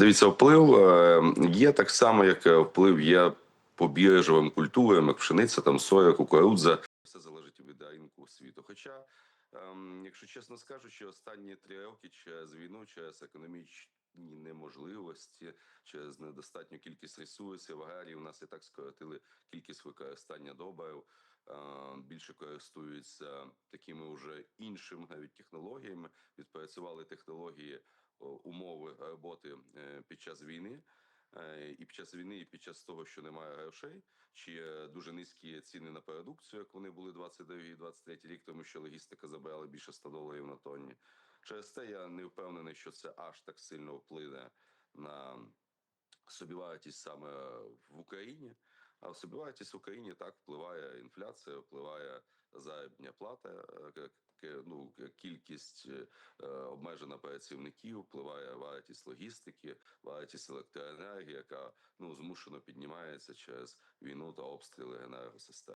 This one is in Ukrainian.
Дивіться, вплив е, є так само, як е, вплив є по біржовим культурам, як пшениця, там соя, кукурудза. Все залежить від ринку світу. Хоча, ем, якщо чесно скажучи, останні три роки через війну, через економічні неможливості, через недостатню кількість ресурсів, аграрії у нас і так скоротили кількість використання добрив. Більше користуються такими вже іншими навіть технологіями, відпрацювали технології умови роботи е, під час війни. Е, І під час війни, і під час того, що немає грошей, чи дуже низькі ціни на продукцію, як вони були 22 і 23 рік, тому що логістика забрала більше 100 доларів на тонні. Через те я не впевнений, що це аж так сильно вплине на собівартість саме в Україні. А собівартість в Україні так впливає інфляція, впливає заробітня плата, е, ну, кількість е, обмежена працівників, впливає вартість логістики, вартість електроенергії, яка ну змушено піднімається через війну та обстріли енергосистем.